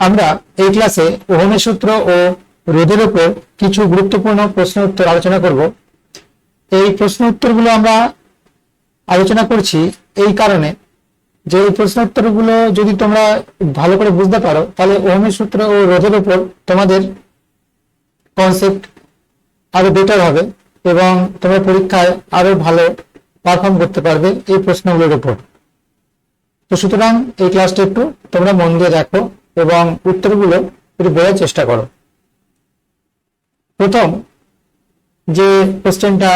আমরা এই ক্লাসে ওহমের সূত্র ও রোধের উপর কিছু গুরুত্বপূর্ণ প্রশ্ন উত্তর আলোচনা করব। এই প্রশ্ন উত্তরগুলো আমরা আলোচনা করছি এই কারণে যে এই প্রশ্ন উত্তরগুলো যদি তোমরা ভালো করে বুঝতে পারো, তাহলে ওহমের সূত্র ও রোধের উপর তোমাদের কনসেপ্ট আরও বেটার হবে এবং তোমরা পরীক্ষায় আরও ভালো পারফর্ম করতে পারবে এই প্রশ্নগুলোর উপর। তো সুতরাং এই ক্লাসটা একটু তোমরা মন দিয়ে দেখো। এবং উত্তরগুলো একটু বোঝার চেষ্টা করো। প্রথম যে কোশ্চেনটা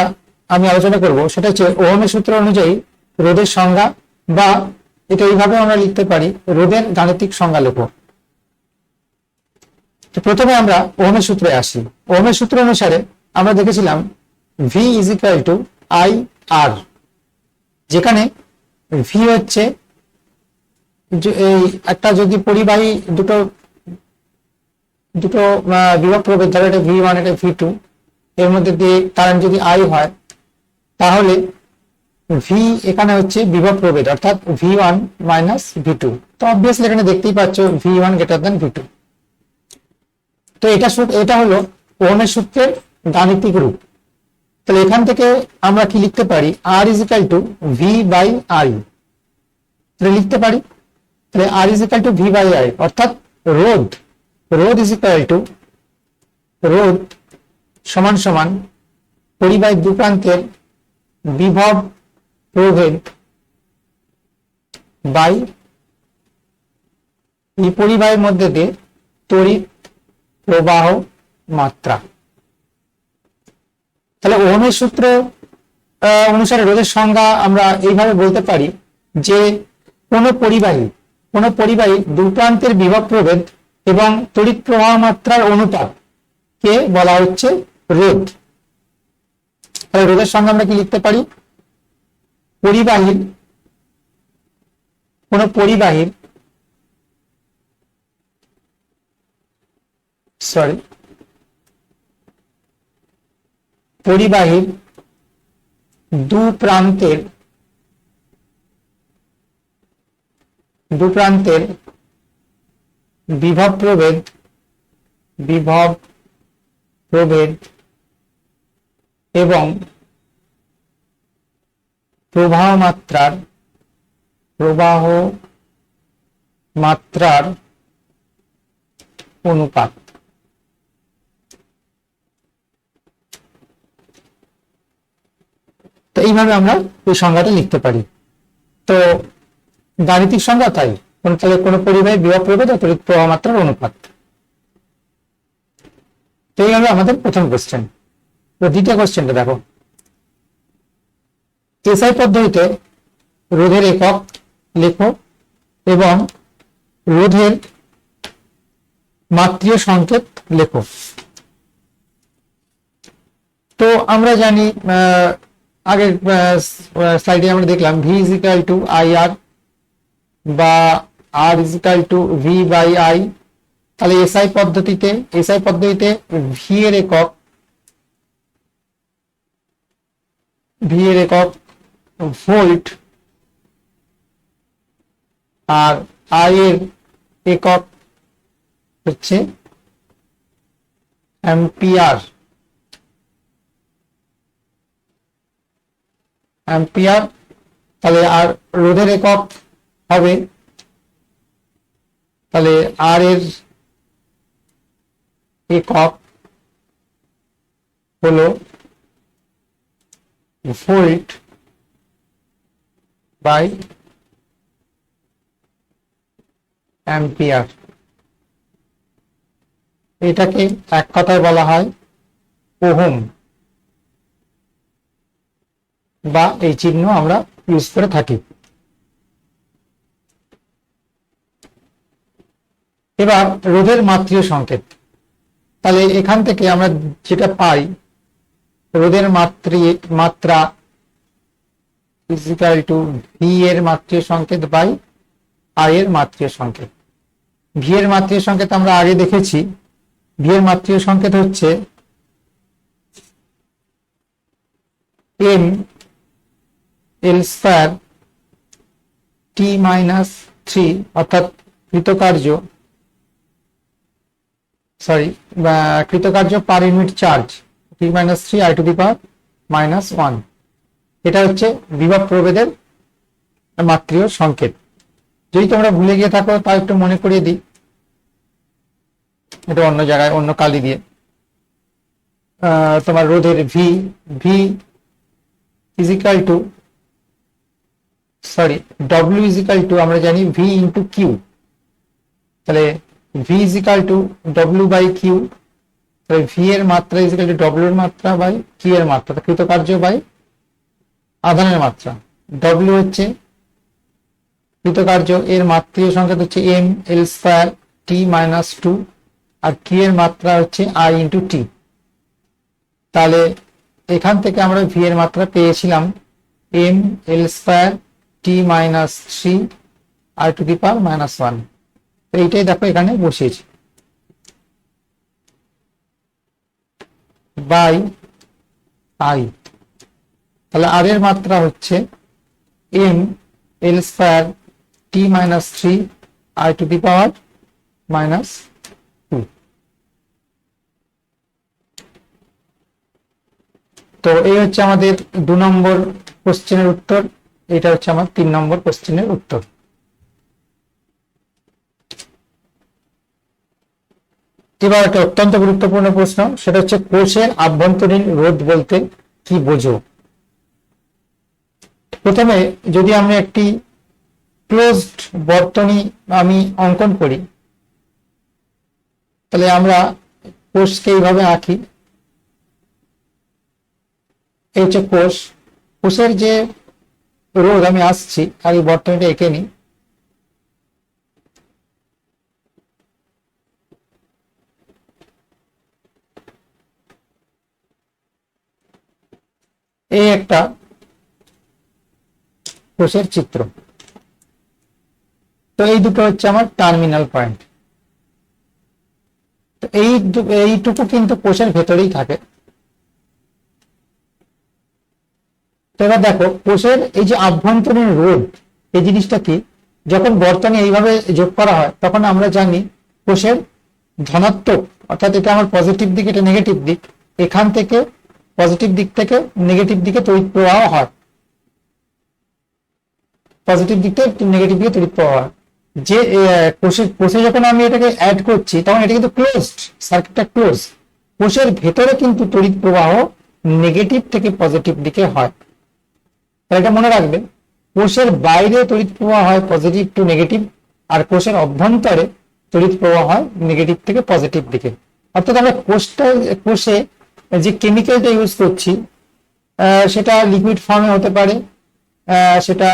আমি আলোচনা করব, সেটা হচ্ছে ওহমের সূত্র অনুযায়ী রোদের সংজ্ঞা বা এটা এইভাবে আমরা লিখতে পারি রোদের গাণিতিক সংজ্ঞা লেখো। তো প্রথমে আমরা ওহমের সূত্রে আসি। ওহমের সূত্র অনুসারে আমরা দেখেছিলাম V is equal to I R যেখানে ভি হচ্ছে এই একটা যদি পরিবাহী দুটো দুটো বিভব প্রভেদ ধরো এটা ভি ওয়ান এটা ভি টু এর মধ্যে দিয়ে কারেন্ট যদি আই হয়, তাহলে ভি এখানে হচ্ছে বিভব প্রভেদ অর্থাৎ V one minus V two তো অবভিয়াসলি এখানে দেখতেই পাচ্ছ V one greater than V two তো এটা এটা হলো ওহমের সূত্রের গাণিতিক রূপ। তাহলে এখান থেকে আমরা কি লিখতে পারি? R is equal to V by R you লিখতে পারি তাহলে R is equal to V by I অর্থাৎ রোধ রোধ ইজ ইকাল টু রোধ সমান সমান পরিবাহী দু প্রান্তের বিভব প্রভেদ বাই এই পরিবাহের মধ্যে দিয়ে তড়িৎ প্রবাহ মাত্রা। তাহলে ওহমের সূত্র অনুসারে রোধের সংজ্ঞা আমরা এইভাবে বলতে পারি যে কোনো পরিবাহী কোন পরিবাহী দু প্রান্তের বিভব প্রভেদ এবং তড়িৎ প্রবাহ মাত্রার অনুপাত কে বলা হচ্ছে রোধ। তাহলে রোধের সংজ্ঞা আমরা কি লিখতে পারি? পরিবাহীর, কোন পরিবাহীর সরি পরিবাহীর দু প্রান্তের দু প্রান্তের বিভব প্রভেদ বিভব প্রভেদ এবং প্রবাহ মাত্রার প্রবাহ মাত্রার অনুপাত। তো এইভাবে আমরা এই সংজ্ঞাটা লিখতে পারি। তো গাণিতিক সংজ্ঞা তাই। কোন তাহলে কোন পরিবাহী বিভব ও তড়িৎ প্রবাহ মাত্রার অনুপাত। তো এই হলো আমাদের প্রথম কোশ্চেন তো দ্বিতীয় কোশ্চেনটা দেখো। এসআই পদ্ধতিতে রোধের একক লেখো এবং রোধের মাত্রীয় সংকেত লেখো। তো আমরা জানি আগের স্লাইডে আমরা দেখলাম V is equal to I R বা R is to V by I তাহলে এসআই পদ্ধতিতে এসআই পদ্ধতিতে ভি এর একক ভি এর একক ভোল্ট আর আই এর একক হচ্ছে অ্যাম্পিয়ার অ্যাম্পিয়ার তাহলে আর রোধের একক হবে। তাহলে আর এর একক হলো ভোল্ট বাই অ্যাম্পিয়ার এটাকে এক কথায় বলা হয় ওহম বা এই চিহ্ন আমরা ইউজ করে থাকি। এবার রোধের মাত্রীয় সংকেত। তাহলে এখান থেকে আমরা যেটা পাই, রোধের মাত্রী, মাত্রা ইজিক্যাল টু ভি এর মাত্রীয় সংকেত বাই আই এর মাত্রীয় সংকেত। ভি এর মাত্রীয় সংকেত আমরা আগে দেখেছি। ভি এর মাত্রীয় সংকেত হচ্ছে M L square T minus three অর্থাৎ কৃতকার্য sorry কৃতকার্য per unit charge T minus three I to the power minus one এটা হচ্ছে বিভব প্রভেদের মাত্রীয় সংকেত। যদি তোমরা ভুলে গিয়ে থাকো তা একটু মনে করিয়ে দিই। এটা অন্য জায়গায়, অন্য কালি দিয়ে। তোমার রোধের V V is equal to sorry W is equal to আমরা জানি ভি ইন্টু কিউ তাহলে V to W by Q তাহলে ভি এর মাত্রা ইজিক্যাল টু ডব্লিউ এর মাত্রা বাই কিউ এর মাত্রা। কৃতকার্য বাই আধানের মাত্রা। ডব্লিউ হচ্ছে কৃতকার্য এর মাত্রীয় সংখ্যা হচ্ছে M L square T minus two আর কি এর মাত্রা হচ্ছে আই ইন্টু টি তাহলে এখান থেকে আমরা ভি এর মাত্রা পেয়েছিলাম M L square T minus three I to the power minus one এইটাই দেখো এখানে বসিয়েছি। By I. তাহলে আর এর মাত্রা হচ্ছে M L square T minus three I to the power minus two তো এই হচ্ছে আমাদের দু নম্বর কোশ্চেনের উত্তর, এটা হচ্ছে আমার তিন নম্বর কোশ্চেনের উত্তর। এবার একটা অত্যন্ত গুরুত্বপূর্ণ প্রশ্ন, সেটা হচ্ছে কোষের আভ্যন্তরীণ রোধ বলতে কি বোঝো? প্রথমে যদি আমি একটি ক্লোজড বর্তনী আমি অঙ্কন করি, তাহলে আমরা কোষকে এইভাবে আঁকি। এই হচ্ছে কোষ, কোষের যে রোধ আমি আসছি, আর এই বর্তনীটা এঁকে নিই। এই একটা কোষের চিত্র। তো এই দুটো হচ্ছে আমার টার্মিনাল পয়েন্ট তো এই এইটুকু কিন্তু কোষের ভেতরেই থাকে। তো এবার দেখো, কোষের এই যে আভ্যন্তরীণ রোধ এই জিনিসটা কি? যখন বর্তনে এইভাবে যোগ করা হয়, তখন আমরা জানি কোষের ধনাত্মক, অর্থাৎ এটা আমার পজিটিভ দিক, এটা নেগেটিভ দিক, এখান থেকে পজিটিভ দিক থেকে নেগেটিভ দিকে তড়িৎ প্রবাহ হয়। পজিটিভ দিক থেকে নেগেটিভ দিকে তড়িৎ প্রবাহ হয়। যে আহ, কোষে যখন আমি এটাকে অ্যাড করছি তখন এটা কিন্তু ক্লোজড সার্কিটটা ক্লোজ কোষের ভেতরে কিন্তু তড়িৎ প্রবাহ নেগেটিভ থেকে পজিটিভ দিকে হয়। এটা মনে রাখবে কোষের বাইরে তড়িৎ প্রবাহ হয় পজিটিভ টু নেগেটিভ আর কোষের অভ্যন্তরে তড়িৎ প্রবাহ হয় নেগেটিভ থেকে পজিটিভ দিকে। অর্থাৎ আমরা কোষটা কোষে যে কেমিক্যালটা ইউজ করছি সেটা লিকুইড ফর্মে হতে পারে সেটা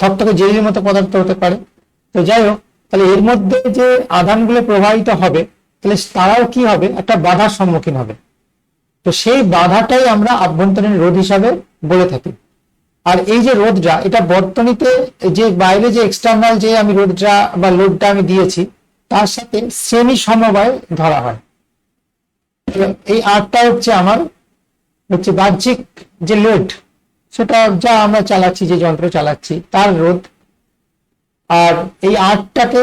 থকথকে জেলির মতো পদার্থ হতে পারে। তো যাই হোক, তাহলে এর মধ্যে যে আধানগুলো প্রবাহিত হবে, তাহলে তারাও কি হবে? একটা বাধার সম্মুখীন হবে। তো সেই বাধাটাই আমরা আভ্যন্তরীণ রোধ হিসাবে বলে থাকি। আর এই যে রোধটা, এটা বর্তনীতে যে বাইরে যে এক্সটার্নাল যে আমি রোধটা বা লোডটা আমি দিয়েছি, তার সাথে সেমি সমবায় ধরা হয়। এই আটটা হচ্ছে আমার হচ্ছে বাহ্যিক যে লোড সেটা যা আমরা চালাচ্ছি, যে যন্ত্র চালাচ্ছি, তার রোধ। আর এই আটটাকে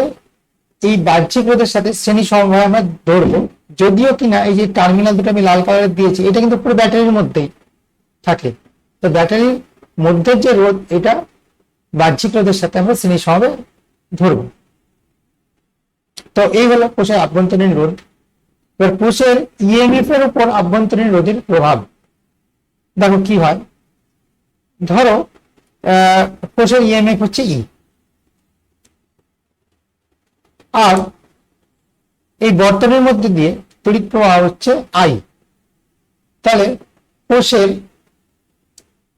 এই বাহ্যিক রোধের সাথে শ্রেণি সমবায় আমরা ধরবো, যদিও কিনা এই যে টার্মিনাল দুটো আমি লাল কালারের দিয়েছি, এটা কিন্তু পুরো ব্যাটারির মধ্যেই থাকে। তো ব্যাটারির মধ্যের যে রোধ, এটা বাহ্যিক রোধের সাথে আমরা শ্রেণি সমবায় ধরবো। তো এই হলো কোষের আভ্যন্তরীণ রোধ। কোষের ইএমএফ এর উপর আভ্যন্তরীণ রোধের প্রভাব। দেখো কি হয়? ধরো আহ, কোষের ইএমএফ হচ্ছে ই আর এই বর্তনের মধ্যে দিয়ে তড়িৎ প্রবাহ হচ্ছে আই তাহলে কোষের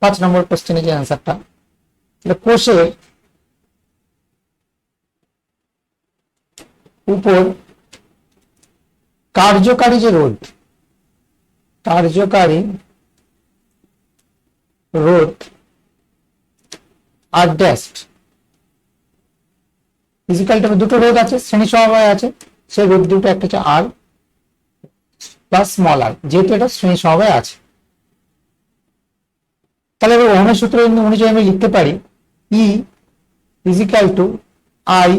পাঁচ নম্বর কোশ্চেনের যে অ্যান্সারটা তাহলে কোষের উপর কার্যকারী যে রোধ কার্যকারী রোধ আর ড্যাস্ট ফিজিক্যাল দুটো রোধ আছে, শ্রেণি সমবায় আছে, সেই রোধ দুটো একটা হচ্ছে আর প্লাস স্মল আর যেহেতু এটা শ্রেণি সমবায় আছে। তাহলে এবার ওহমের সূত্র অনুযায়ী আমি লিখতে পারি E is equal to I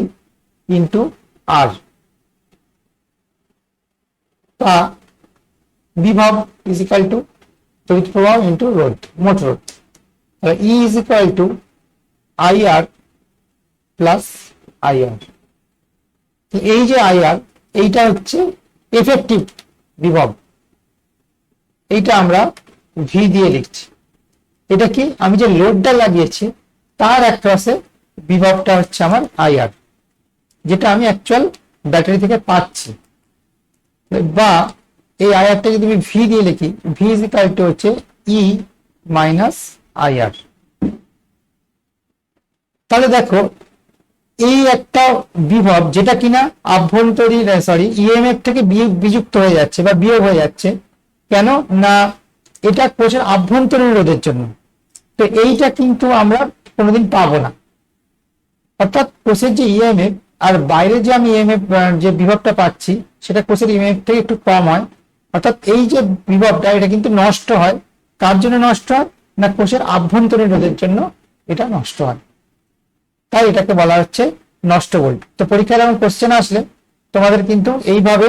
into R বা বিভব ইজ ইকাল টু তড়িৎ প্রবাহ ইন্টু রোধ মোট রোধ তাহলে E is equal to I R plus I R এই যে আই আর এইটা হচ্ছে এফেক্টিভ বিভব এইটা আমরা ভি দিয়ে লিখছি। এটা কি? আমি যে লোডটা লাগিয়েছি, তার অ্যাক্রসে বিভবটা হচ্ছে আমার আইআর যেটা আমি অ্যাকচুয়াল ব্যাটারি থেকে পাচ্ছি। বা এই আইআরটা যদি আমি ভি দিয়ে লিখি ভি ইজ ইকাল টু হচ্ছে ই মাইনাস আইআর তাহলে দেখো, এই একটা বিভব যেটা কিনা আভ্যন্তরীণ সরি ইএমএফ থেকে বিয়োগ বিযুক্ত হয়ে যাচ্ছে বা বিয়োগ হয়ে যাচ্ছে, কেন? না, এটা কোষের আভ্যন্তরীণ রোধের জন্য। তো এইটা কিন্তু আমরা কোনোদিন পাবো না। অর্থাৎ কোষের যে ইএমএফ আর বাইরে যে আমি ইএমএফ যে বিভবটা পাচ্ছি, সেটা কোষের ইএমএফ থেকে একটু কম হয়। অর্থাৎ এই যে বিভবটা, এটা কিন্তু নষ্ট হয়। কার জন্য নষ্ট হয়? না কোষের আভ্যন্তরীণ রোধের জন্য এটা নষ্ট হয়। তাই এটাকে বলা হচ্ছে নষ্ট বল তো পরীক্ষায় এমন কোশ্চেন আসলে তোমাদের কিন্তু এইভাবে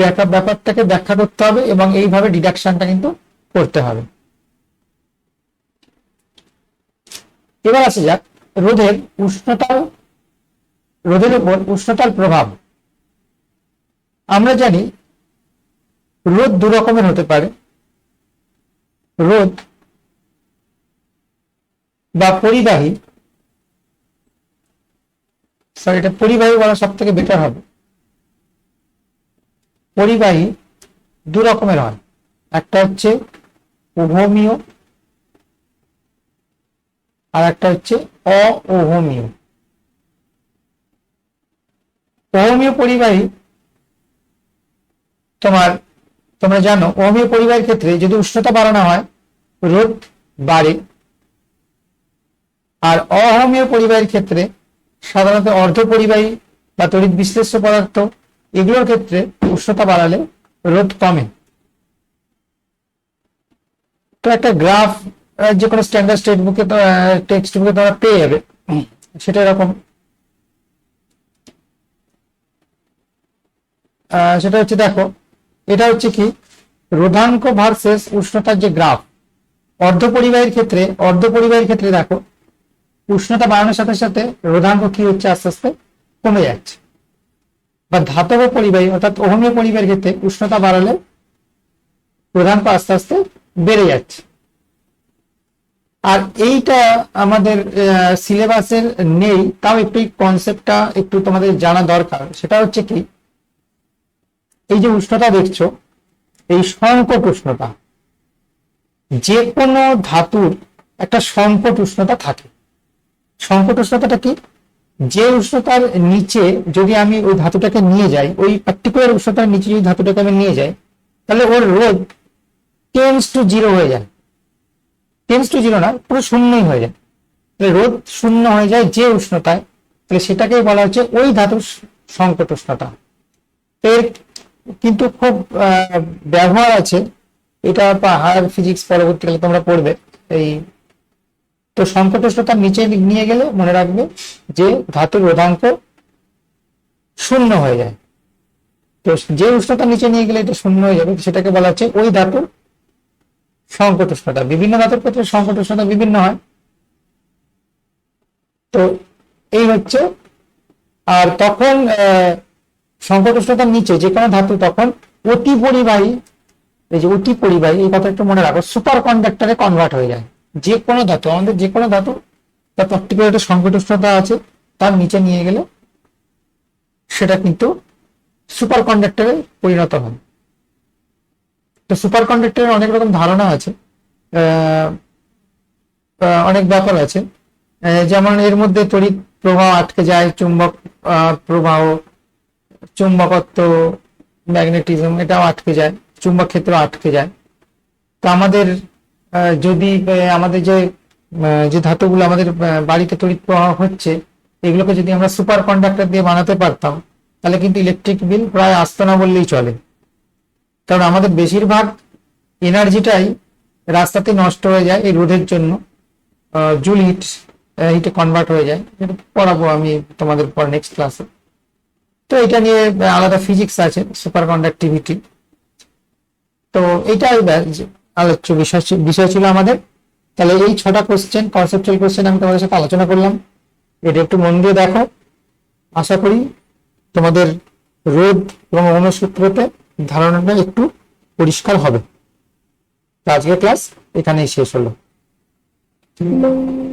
ব্যাপার, ব্যাপারটাকে ব্যাখ্যা করতে হবে এবং এইভাবে ডিডাকশনটা কিন্তু করতে হবে। এবার আসে যাক, রোধের উষ্ণতার রোধের উপর উষ্ণতার প্রভাব। আমরা জানি রোদ দু রকমের হতে পারে। রোদ বা পরিবাহী সরি এটা পরিবাহী বলা সব থেকে বেটার হবে। পরিবাহী দু রকমের হয়। একটা হচ্ছে উভমীয়, আর একটা হচ্ছে অওহমীয় ওহমীয় পরিবাহী, তোমার, তোমরা জানো, অহমীয় পরিবাহের ক্ষেত্রে যদি উষ্ণতা বাড়ানো হয় রোদ বাড়ে। আর অহমীয় পরিবাহের ক্ষেত্রে সাধারণত অর্ধ পরিবাহী বা তড়িৎ বিশ্লেষ্য পদার্থ, এগুলোর ক্ষেত্রে উষ্ণতা বাড়ালে রোদ কমে। তো একটা গ্রাফ যে কোনো স্ট্যান্ডার্ড স্টেট বুকে টেক্সট বুকে তোমরা পেয়ে যাবে। সেটা এরকম। সেটা হচ্ছে দেখো, এটা হচ্ছে কি? রোধাঙ্ক ভার্সেস উষ্ণতার যে গ্রাফ অর্ধ পরিবাহীর ক্ষেত্রে অর্ধ পরিবাহীর ক্ষেত্রে দেখো, উষ্ণতা বাড়ানোর সাথে সাথে রোধাঙ্ক কি হচ্ছে? আস্তে আস্তে কমে যাচ্ছে। বা ধাতব পরিবাহী, অর্থাৎ অহমীয় পরিবাহীর ক্ষেত্রে উষ্ণতা বাড়ালে রোধাঙ্ক আস্তে আস্তে বেড়ে যাচ্ছে। আর এইটা আমাদের সিলেবাসের নেই, তাও একটু কনসেপ্টটা একটু তোমাদের জানা দরকার। সেটা হচ্ছে কি? এই যে উষ্ণতা দেখছ, এই সংকট উষ্ণতা, যে কোনো ধাতুর একটা সংকট উষ্ণতা থাকে। সংকট উষ্ণতাটা কি? যে উষ্ণতার নিচে যদি আমি ওই ধাতুটাকে নিয়ে যাই, ওই পার্টিকুলার উষ্ণতার নিচে যদি ধাতুটাকে আমি নিয়ে যাই, তাহলে ওর রোধ টেন্স টু জিরো হয়ে যায়। টেন্স টু জিরো না, পুরো শূন্যই হয়ে যায়। তাহলে রোধ শূন্য হয়ে যায় যে উষ্ণতায়, তাহলে সেটাকেই বলা হচ্ছে ওই ধাতুর সংকট উষ্ণতা। এর কিন্তু খুব ব্যবহার আছে। এটা হায়ার ফিজিক্স পরবর্তীকালে তোমরা পড়বে। এই, তো সংকট উষ্ণতার নিচে নিয়ে গেলে মনে রাখবে যে ধাতুর রোধাঙ্ক শূন্য হয়ে যায়। তো যে উষ্ণতা নিচে নিয়ে গেলে এটা শূন্য হয়ে যাবে, সেটাকে বলা হচ্ছে ওই ধাতুর সংকট উষ্ণতা বিভিন্ন ধাতুর ক্ষেত্রে সংকট উষ্ণতা বিভিন্ন হয়। তো এই হচ্ছে, আর তখন সংকট উষ্ণতার নিচে যে কোনো ধাতু তখন অতি পরিবাহী, এই যে অতি পরিবাহী, এই কথা একটু মনে রাখো সুপার কন্ডাক্টরে কনভার্ট হয়ে যায়। যে কোনো ধাতু, আমাদের যে কোনো ধাতু, তার পার্টিকুলার একটা সংকট উষ্ণতা আছে, তার নিচে নিয়ে গেলে সেটা কিন্তু সুপার কন্ডাক্টরে পরিণত হয়। তো সুপার কন্ডাক্টরের অনেক রকম ধারণা আছে অনেক ব্যাপার আছে। যেমন এর মধ্যে তড়িৎ প্রবাহ আটকে যায়, চুম্বক প্রবাহ চুম্বকত্ব ম্যাগনেটিজম এটাও আটকে যায়, চুম্বক ক্ষেত্র আটকে যায়। তো আমাদের যদি আমাদের যে যে ধাতুগুলো আমাদের বাড়িতে তড়িৎ প্রবাহ হচ্ছে, এগুলোকে যদি আমরা সুপার কন্ডাক্টর দিয়ে বানাতে পারতাম, তাহলে কিন্তু ইলেকট্রিক বিল প্রায় আসতো না বললেই চলে। কারণ আমাদের বেশিরভাগ এনার্জিটাই রাস্তাতে নষ্ট হয়ে যায় এই রোধের জন্য। জুল হিট হিটে কনভার্ট হয়ে যায়। পড়াবো আমি তোমাদের পর নেক্সট ক্লাসে তো এটা নিয়ে আলাদা ফিজিক্স আছে সুপার কন্ডাক্টিভিটি তো ব্যাস- আলোচ্য বিষয় বিষয় ছিল আমাদের। তাহলে এই ছটা কোশ্চেন কনসেপচুয়াল কোশ্চেন আমি তোমাদের সাথে আলোচনা করলাম। এটা একটু মন দিয়ে দেখো। আশা করি তোমাদের রোদ এবং অনুসূত্রতে ধারণাটা একটু পরিষ্কার হবে। আজকের ক্লাস এখানেই শেষ হলো।